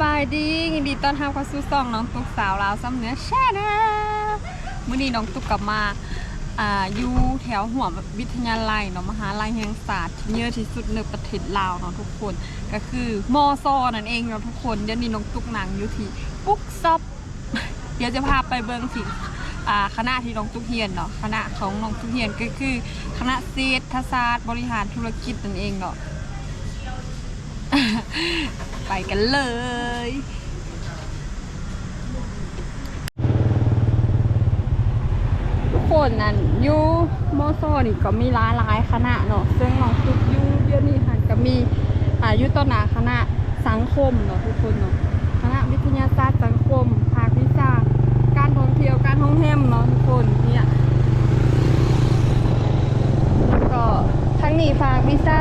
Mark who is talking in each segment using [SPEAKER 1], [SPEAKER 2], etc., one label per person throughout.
[SPEAKER 1] บายดียินดีต้อนรับเข้าสู่ซองน้องตุ๊กสาวลาวซ้ำเนื้อแช่นะมื้อนี้น้องตุ๊กกลับมาอ่าอยู่แถวหัววิทยาลัยเนาะมหาลัยแห่งศาสตร์ที่เยอะที่สุดในประเทศลาวเนาะทุกคนก็คือมอซอนั่นเองเนาะทุกคนเดี๋ยวนี้น้องตุ๊กหนังอยู่ที่ปุ๊กซอปเดี๋ยวจะพาไปเบิ่งสิอ่าคณะที่น้องตุ๊กเฮียนเนาะคณะของน้องตุ๊กเฮียนก็คือคณะเศรษฐศาสตร์บริหารธุรกิจนั่นเองเนาะ ไปกันเลย ทุกคนนั่นยูโมอซนี่ก็มีหลายหลายคณะเนาะซึ่งน้องทุกยูเดี๋ยวนี้หันก็มีอายุต้นหนาคณะสังคมเนาะทุกคนเนาะคณะวิทยาศาสตร์สังคมภาควิชาการท่องเที่ยวการท่องแฮมเนาะทุกคนเนี่ยก็ทั้งนี้ภาควิซ่า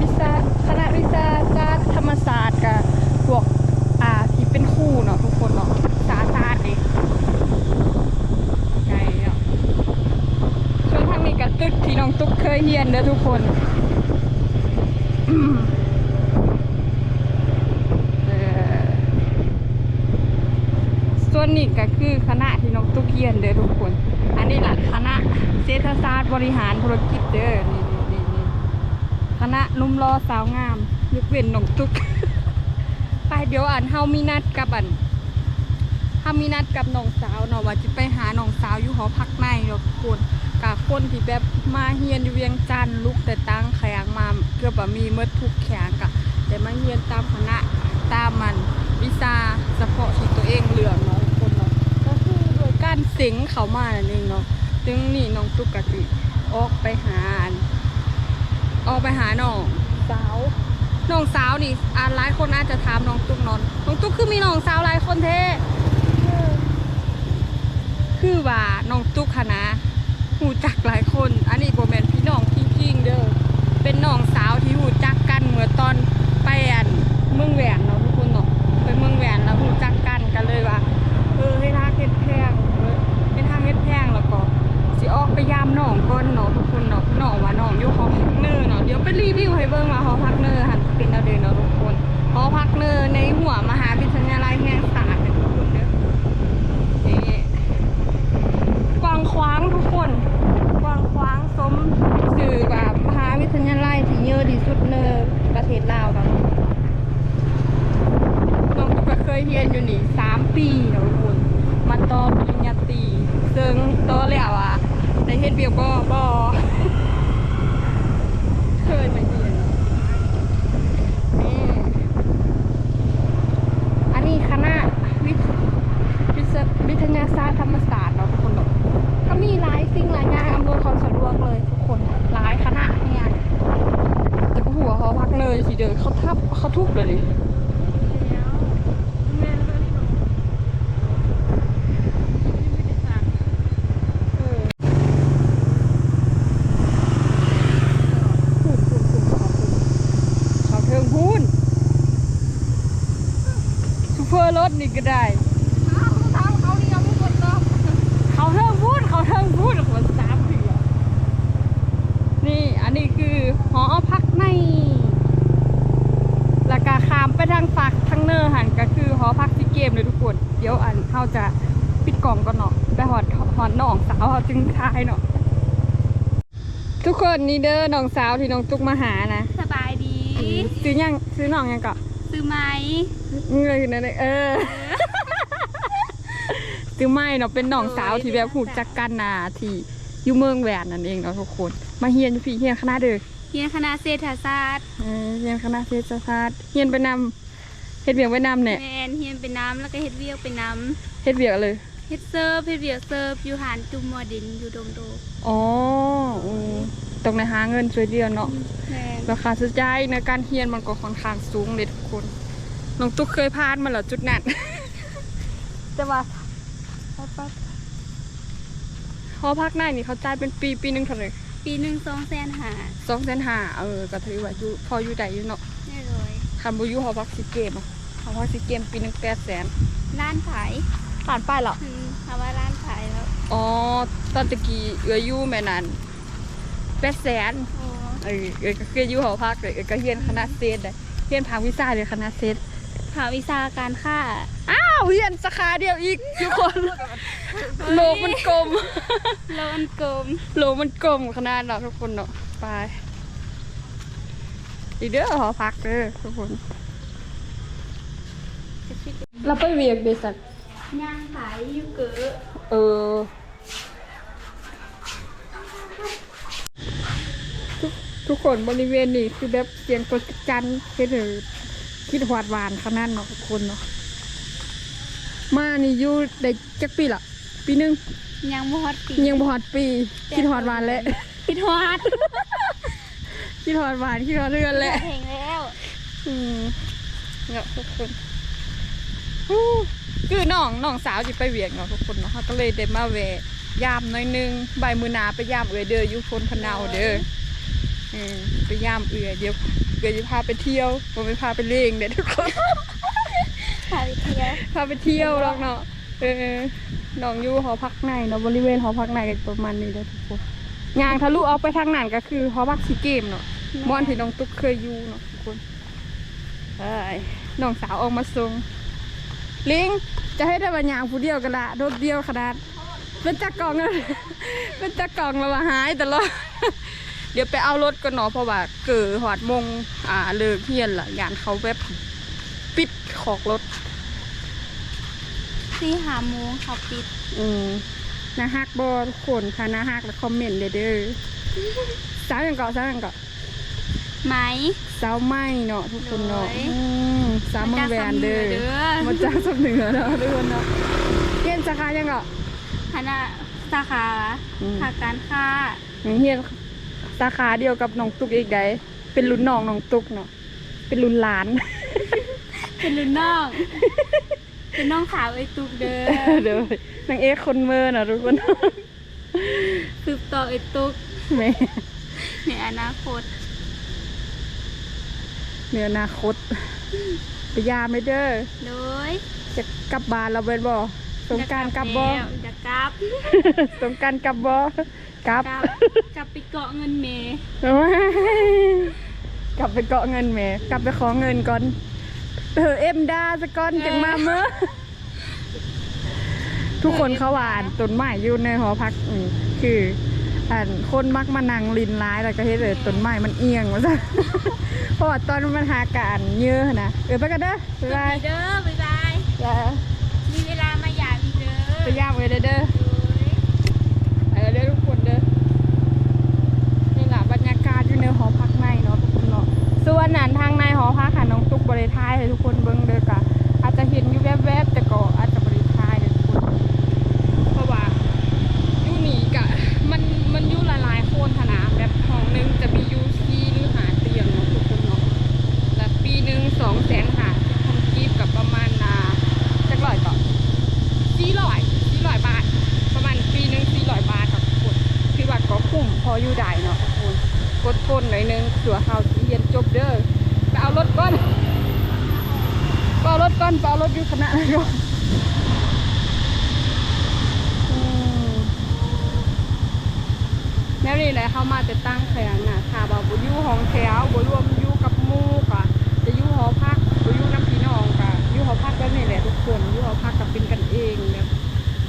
[SPEAKER 1] วิชาคณะวิชาศาสตร์ธรรมศาสตร์กับพวกอ่าที่เป็นครูเนาะทุกคนเนาะสาศาสตร์เองไงอะส่วนทางนี้กับตึกที่น้องตุ๊กเคยเฮียนเด้อทุกคนเออส่วนนี้ก็คือคณะที่น้องตุ๊กเฮียนเด้อทุกคน อันนี้หลักคณะเศรษฐศาสตร์บริหารธุรกิจเด้อนี่ คณะนุ่มรอสาวงามยกเว้นหนองตุก ไปเดี๋ยวอ่านเฮามีนัดกับอันถ้ามีนัดกับน้องสาวเนาะว่าจะไปหาน้องสาวอยู่หอพักในเนาะทุกคนกับคนที่แบบมาเฮียนอยู่เวียงจันทน์ลูกแต่ตั้งแขงมาเกือบมีเมื่อทุกแขงกะแต่มาเฮียนตามคณะตามมันวิชาเฉพาะที่ตัวเองเหลือกเนาะคนเนาะก็คือโดยการเสิงเขามานั่นเองเนาะจึงนี่น้องตุ๊กกะติออกไปหา อันออกไปหาน้องสาวน้องสาวนี่อ่าหลายคนอาจจะถามน้องตุ๊กนอนน้องตุ๊กคือมีน้องสาวหลายคนเท่คือว่าน้องตุ๊กคณะหูจักหลายคน อันนี้โบแมนพี่น้องจริงๆเด้อเป็นน้องสาวที่หูจักกันเมื่อตอนไปอันเมืองแหวนเนาะทุกคนเนาะไปเมืองแหวนแล้วหูจักกันกันเลยว่าเออให้ทางเฮ็ดแพงเออให้ทางเฮ็ดแพงแล้วก็สิออกไปยามน้องก่อนเนาะทุก อร์เนาะเดี๋ยวไปรีวิวให้เบิ่งว่าหอพักเนอร์หันเป็นเอาเด้อเนาะทุกคนหอพักเนอร์ในหัวมหาวิทยาลัยแห่งศาสตร์เด้อทุกคนเด้อนี่กว้างขวางทุกคนกว้างขวางสมสื่อแบบมหาวิทยาลัยที่เยอะที่สุดในประเทศลาวตอนนี้น้องตุ๊กก็เคยเรียนอยู่นี่สามปีแล้วทุกคนมาต่อปริญญาตรีซึ่งต่อแล้วอะได้เฮ็ดเบียกบ่บ่ เคยมาเรียนนี่อันนี้คณะวิทวิทยาศาสตร์ธรรมศาสตร์เนาะทุกคนเนาะก็มีหลายสิ่งหลายอย่างอำนวยความสะดวกเลยทุกคนหลายคณะเนี่ยแต่ก็หัวเขาพักเลยสิเดินเขาทับเขาทุบเลยดิเออพูดพูดพูดเขาพูดเขาเทิงพูนซูเปอร์รถนี่ ก็ได้ เขาเทิงพูดเขาเทิงพูดคนสามเถื่อนี่อันนี้คือหอพักในแล้วก็ข้ามไปทางฝักทางเนอร์หันก็คือหอพักที่เกมเลยทุกคน เดี๋ยวอันเขาจะปิดกล่องก่อนเนาะไปหอดหอดน้องสาวเขาจึงทายเนาะทุกคนนี่เด้อน้องสาวที่น้องตุ๊กมาหานะ
[SPEAKER 2] สบายดี
[SPEAKER 1] ซื้อยังซื้อน้องยังก่อน
[SPEAKER 2] ซื้อไหม
[SPEAKER 1] เงยนั่นเลยเออซื้อไม่เนาะเป็นน้องสาวที่แบบหูจักกันนาที่อยู่เมืองแหวนนั่นเองเนาะทุกคน มาเฮียนอยู่พี่เฮียนคณะเด้อ
[SPEAKER 2] เรียนคณะเศรษฐศาสตร์
[SPEAKER 1] เออเฮียนคณะเศรษฐศาสตร์เฮียนไปนำเฮ็ดเวียกไปนำเนี่ย
[SPEAKER 2] แมนเรียนเป็นน้ำแล้วก็เฮ็ดเวียกเป็นน้
[SPEAKER 1] เฮ็ดเวียกเลยำ
[SPEAKER 2] เฮ็ดเซิร์ฟเฮ็ดเวียกเซิร์ฟอยู่หานจุมมอดินอยู่ดงโด
[SPEAKER 1] อ๋ออืมตรงในหาเงินช่วยเดือนเนาะ
[SPEAKER 2] แมน
[SPEAKER 1] ราคาซื้อใจายในการเฮียนมันก็ค่อนข้างสูงเลยทุกคนน้องตุ๊กเคยผ่านมาแล้วจุดนั้นแต่ว่าหอพักในนี่เขาจ่ายเป็นปีปีหนึงเท่าไหร่
[SPEAKER 2] ปีหนึ่งสองแสนหา
[SPEAKER 1] สองแสนห้าเออก็ถือว่าอยู่พออยู่ได้อยู่เนาะ
[SPEAKER 2] แน่เลย
[SPEAKER 1] คำบุยุหอพักสิเกมอะหอพักสิเกมปีหนึงแปดแสน
[SPEAKER 2] ร้านขาย
[SPEAKER 1] ผ่านป้ายเหรอ
[SPEAKER 2] อืมคำว่าร้านขายแล้ว
[SPEAKER 1] อ๋อตอนตะกี้เอืออยู่แม่นันแปดแสน
[SPEAKER 2] โอ้
[SPEAKER 1] เออเออก็คืออยู่หอพักเลยเออก็เฮียนคณะเซตเลยเฮียนภาควิชาเลยคณะเซต
[SPEAKER 2] ภาควิชาการค้า
[SPEAKER 1] อ้าวเรียนสาขาเดียวอีกทุกคนโลกมันกลม
[SPEAKER 2] โลมันกลม
[SPEAKER 1] โลกมันกลมขนาดเนาะทุกคนเนาะไปอีกเด้อหอพักเด้อทุกคน เราไปเวียกเดสัต
[SPEAKER 2] ย่างขายอยู่เกอ
[SPEAKER 1] เออ ทุกทุกคนบริเวณนี้คือแบบเสียงกดจันคือถือคิดหวาดหวานขนาดเนาะทุกคนเนาะมานี่อยู่ได้จักปีละปีหนึง
[SPEAKER 2] ยังบ่ฮอดปี
[SPEAKER 1] ยังบ่ฮอดปี คิดหอดหวานแล้ว
[SPEAKER 2] คิดฮอด
[SPEAKER 1] คิดหอดหวานคิดหอดเรือนแหละ
[SPEAKER 2] เพลงแล้ว
[SPEAKER 1] อืมเนี่ยทุกคนฮู้คือน้องน้องสาวจิไปเวียกเนาะทุกคนเนาะเขาก็เลยเดมาแวะยามหน้อยหนึงใบายมือหนาไปยามเอือเด้ออยู่คนพะเนาเด้อเออ ไปยามเอือเดี๋ยวเอือจะพาไปเที่ยวบ่ไปพาไปเล่งเด้อทุกคน
[SPEAKER 2] ขายเที่ยว
[SPEAKER 1] พาไปเที่ยวหรอกเนาะเออน้องอยู่หอพักในเนาะบริเวณหอพักในก็ประมาณนี้เด้อทุกคนยางทะลุออกไปทางนั้นก็คือหอพักสีเกมเนาะม่อนที่น้องตุ๊กเคยอยู่เนาะทุกคนเอ้ยน้องสาวออกมาส่งลิงจะให้ได้บรรยางผู้เดียวกันละโดดเดียวขนาดเป็นจักกล่องเลยเป็นจักกล่องแล้วว่าหายแต่ละ เดี๋ยวไปเอารถกันเนาะเพราะว่าเกิดหอดมงอ่าเลิกเฮียนละยานเขาแบบปิดขอกรถ
[SPEAKER 2] สี่หาโมงเขาปิด
[SPEAKER 1] อืมนาฮักบอทุกคนค่ะนาฮักแล้วคอมเมนต์เด้อเด้อสาวอย่างเกาะสาวอย่างเกาะ
[SPEAKER 2] ไหม
[SPEAKER 1] สาวไหมเนาะทุกคนเนาะ
[SPEAKER 2] โอ้ย
[SPEAKER 1] อืมสาวเมืองแวนเด้อ
[SPEAKER 2] มาจากสำเหนือเด้อ
[SPEAKER 1] มาจากสำเหนือเนาะทุกคนเนาะเรียนสาขายังเกาะ
[SPEAKER 2] คณะสาขา
[SPEAKER 1] อืม
[SPEAKER 2] ภาคการค้า
[SPEAKER 1] เรียน สาขาเดียวกับน้องตุกอีกไดเป็นรุ่นน้องน้องตุกเนาะเป็นรุ่นหลาน
[SPEAKER 2] เป็นรุ่นน้องเป็นน้องสาวไอ้ตุกเด้อ
[SPEAKER 1] เด้อนางเอกคนเมอร์เนาะทุกคน
[SPEAKER 2] สืบต่อไอ้ตุก
[SPEAKER 1] แหม่
[SPEAKER 2] ในอนาคต
[SPEAKER 1] เนื้อนาคตไปยามไม่เด้อ
[SPEAKER 2] โดย
[SPEAKER 1] จะกลับบ้านเราเบิดบ่สงกรารกลับบ่
[SPEAKER 2] แล้วจะกลับ
[SPEAKER 1] สงกรารกลับบ่กลับ
[SPEAKER 2] กลับกลับ ไปเกาะเงินเมย์
[SPEAKER 1] โอ้ยกลับไปเกาะเงินแหม่ กลับไปขอเงินก่อนเออเอ็มดาสะก่อนจังมาเมื่อทุกคนเขาว่าอ่านต้นไม้อยู่ในหอพักนี่คืออ่านคนมักมานั่งลินร้ายแล้วก็เฮ็ดเลยต้นไม้มันเอียงว่าซะเพราะว่าตอนมันหาการเยอะนะเออไปกันเด้อบ๊ายบาย
[SPEAKER 2] เด้อบ๊ายบาย
[SPEAKER 1] อย่า
[SPEAKER 2] มีเวลามาหยามีเด้อ
[SPEAKER 1] ไปย่ามเลยเด้อเด้อ
[SPEAKER 2] โดย
[SPEAKER 1] ไปแล้วเด้อทุกคนเด้อ นี่แหละบรรยากาศอยู่ในหอพักในเนาะทุกคนเนาะ ขนนทางในหอพักค่ะน้องตุ๊กบริทายให้ทุกคนเบิ้งเด้อกะอาจจะเห็นอยู่แวบๆแต่ก็อาจจะบริทายเลยทุกคน เพราะว่าอยู่นี่กะมันมันอยู่หลายๆคนขนาดแบบห้องหนึงจะมีอยู่ที่หรือหาเตียงเนาะทุกคนเนาะ และปีหนึ่งสองแสนหาทำกีบกับประมาณอ่าจักร้อยต่อสี่ร้อยสี่ร้อยบาท ประมาณปีหนึ่งสี่ร้อยบาทกับทุกคนคือว่าก็คุ้มพออยู่ได้เนาะทุกคนกดทนหน่อยนึงเสือเฮาสิเรียนจบเด้อไปเอารถก่อนไปเอารถก่อนไปเอารถอยู่ขณะอะไรก่อนอืมแล้วนี่แหลยเข้ามาจะตั้งแขนน่ะค่ะบอกบ่อยู่ห้องแถวบ่รวมยู่กับมู่ะจะยู่หอพักบ่อยู่น้ำพี่น้องก็อยู่หอพักแบบนี้แหละทุกคนยู่หอพักก็เป็นกันเองแบบ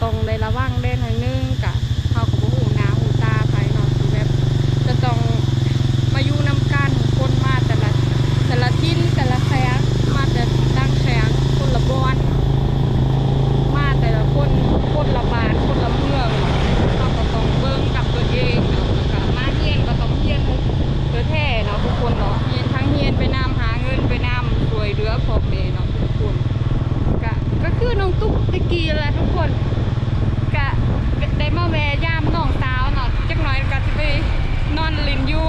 [SPEAKER 1] ตรงในระว่างได้หน่อยนึงกะเขากับหูหนาหูตาไปเนาะคือแบบจะต้องมาอยู่นำกันคนมาแต่ละแต่ละทิ้นแต่ละแสงมาแต่ดังแสงคนละบอนมาแต่ละคนคนละบานคนละเมืองเขาก็ต้องเบิ่งกับตัวเองเนาะแล้วก็มาเฮียนก็ต้องเฮียนเพื่อแท้เนาะทุกคนเนาะเฮียนทั้งเฮียนไปนำหาเงินไปนำรวยเรือพ่อแม่เนาะทุกคน ก็ก็คือน้องตุ๊กตะกี้แหละทุก คนก็ได้มาแวะยามน้องสาวเนาะจักหน่อยก็สิไปนอนลินอยู่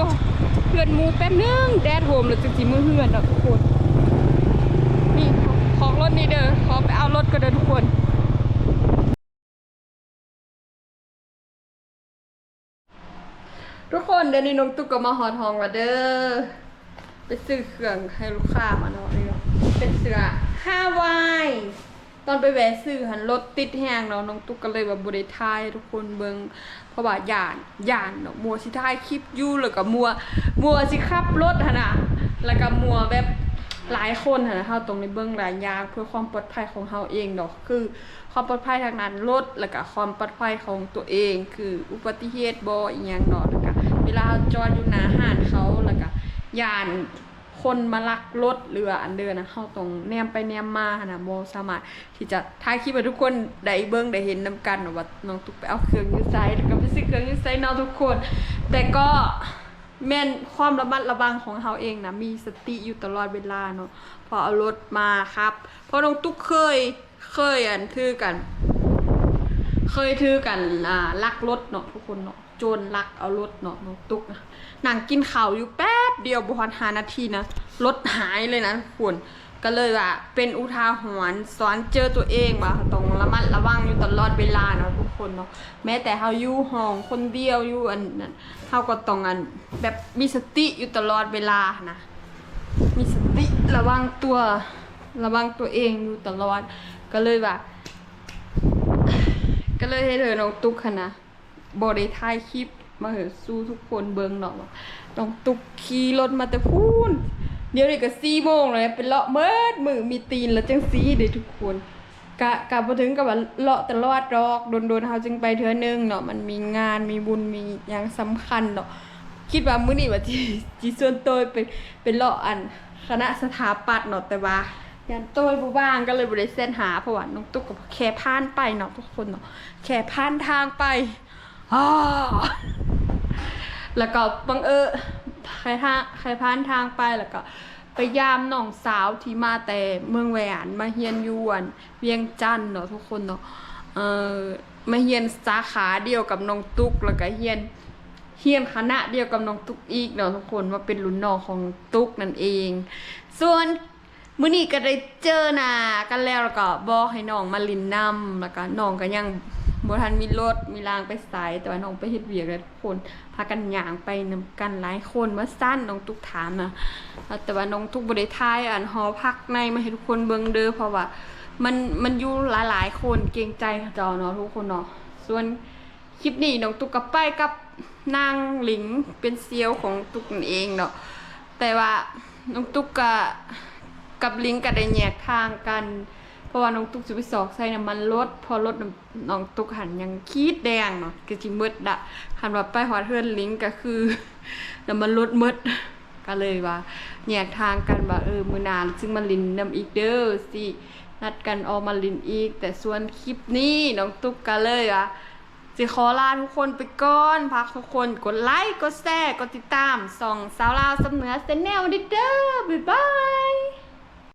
[SPEAKER 1] เพื่อนหมูแป๊บนึงแดดโหมแล้วจึงสิมือเฮือนเนาะทุกคนนี่ของรถนี่เด้อขอไปเอารถก็เด้อทุกคนทุกคนเดี๋ยวนี้น้องตุ๊กก็มาหอทองแล้วเด้อไปซื้อเครื่องให้ลูกค้ามาเนาะนี่เนาะเป็นเสื้อห้าวาย ตอนไปแวะซื้อหันรถติดแห้งเนาะน้องตุ๊กก็เลยแบบบริทายทุกคนเบิงเพราะว่าหยานย่านเนาะมัวสิถ่ายคลิปอยู่แล้วก็มัวมัวสิขับรถหั่นน่ะแล้วก็มัวแบบหลายคนหันนะเฮาตรงในเบื้องหลายอย่างเพื่อความปลอดภัยของเฮาเองดอกคือ ความปลอดภัยทางนั้นรถแล้วก็ความปลอดภัยของตัวเอง คืออุบัติเหตุบ่อีหยังเนาะแล้วก็เวลาเราจอดอยู่หน้าห้านเขาแล้วก็ยาน คนมาลักรถเรืออันเดินนะเฮาต้องแนมไปแนมมาหนะบ่สามารถที่จะถ่ายคลิปให้ทุกคนได้เบิ่งได้เห็นนํกันว่าน้องตุ๊กไปเอาเครื่องยูไสแล้วก็ไปซื้อเครื่องยูไสเนาะทุกคน แต่ก็แม่นความระมัดระวังของเราเองนะมีสติอยู่ตลอดเวลาเนาะพอเอารถมาครับเพราะน้องตุ๊กเคยเคยอันถือกัน เคยถือกันอ่าลักรถเนาะทุกคนเนาะโจรลักเอารถเนาะน้องตุ๊กนะนั่งกินข้าวอยู่แป๊บเดียวบ่ฮอด5นาทีนะรถหายเลยนะทุกคนก็เลยว่าเป็นอุทาหรณ์สอนเจอตัวเองว่าต้องระมัดระวังอยู่ตลอดเวลาเนาะทุกคนเนาะแม้แต่เฮาอยู่ห้องคนเดียวอยู่อันนั้นเฮาก็ต้องอันแบบมีสติอยู่ตลอดเวลานะมีสติระวังตัวระวังตัวเองอยู่ตลอดก็เลยว่า ก็เลยให้เธอน้องตุ๊กค่ะนะบอได้ถ่ายคลิปมาเหอะสู้ทุกคนเบิงเนาะว่าน้องตุ๊กขี่รถมาแต่พูนเดี๋ยวนี้ก็สี่โมงเลยเป็นเลาะเมิดมือมีตีนแล้วจังซีเด้ทุกคนกะกะบ่ถึงกับว่าเลาะตลอดดอกโดนๆเฮาจึงไปเทือนึงเนาะมันมีงานมีบุญมีหยังสำคัญเนาะคิดว่ามื้อนี้ว่าที่ที่ส่วนตัวเป็นเป็นเลาะอันคณะสถาปัตย์เนาะแต่ว่า ยันต้ยบูบ้างก็เลยบริเส้นหาเพราะว่าน้องตุ๊กกับแค่ผ่านไปเนาะทุกคนเนาะแค่ผ่านทางไปอแล้วก็บังเอิญใครทางใครผ่านทางไปแล้วก็ไปยามน้องสาวที่มาแต่เมืองแหวนมาเฮียนยวน เวียงจันเนาะทุกคนเนาะเออมาเฮียนสาขาเดียวกับน้องตุ๊กแล้วก็เฮียนเฮียนคณะเดียวกับน้องตุ๊กอีกเนาะทุกคนว่าเป็นรุ่นน้องของตุ๊กนั่นเอง ส่วน มื้อนี้ก็ได้เจอหน้ากันแล้วแล้วก็บอกให้น้องมาลินนำแล้วก็น้องก็ยังบ่ทันมีรถมีรางไปสายแต่ว่าน้องไปเฮ็ดเวียกแล้วทุกคนพากันย่างไปนำกันหลายคนมาสั้นน้องตุ๊กถามนะแต่ว่าน้องตุ๊กบ่ได้ทายอันหอพักในมาให้ทุกคนเบิ่งเด้อเพราะว่ามันมันอยู่หลายๆ คนเกรงใจเจ้าเนาะทุกคนเนาะส่วนคลิปนี้น้องตุ๊กกับไปกับนางหลิงเป็นเซียวของตุ๊กเองเนาะแต่ว่าน้องตุ๊กกับ กับลิงก็ได้แยกทางกัน เพราะว่าน้องตุ๊กจะไปสอกใส่น้ำมันรถพอรถน้ำน้องตุ๊กหันยังคีดแดงเนาะก็จิมืดดะหันว่าไปหอดเพื่อนลิงก็คือน้ำมันรถมืดก็เลยว่าแยกทางกันว่าเออมือนานซึ่งมันลินนำอีกเด้อสินัดกันออกมาลินอีก แต่ส่วนคลิปนี้น้องตุ๊กก็เลยว่าสิขอลาทุกคนไปก่อนพักทุกคนกดไลค์กดแชร์กดติดตามส่องสาวลาวสำเนือเซนแนลดิเด้อบ๊ายบาย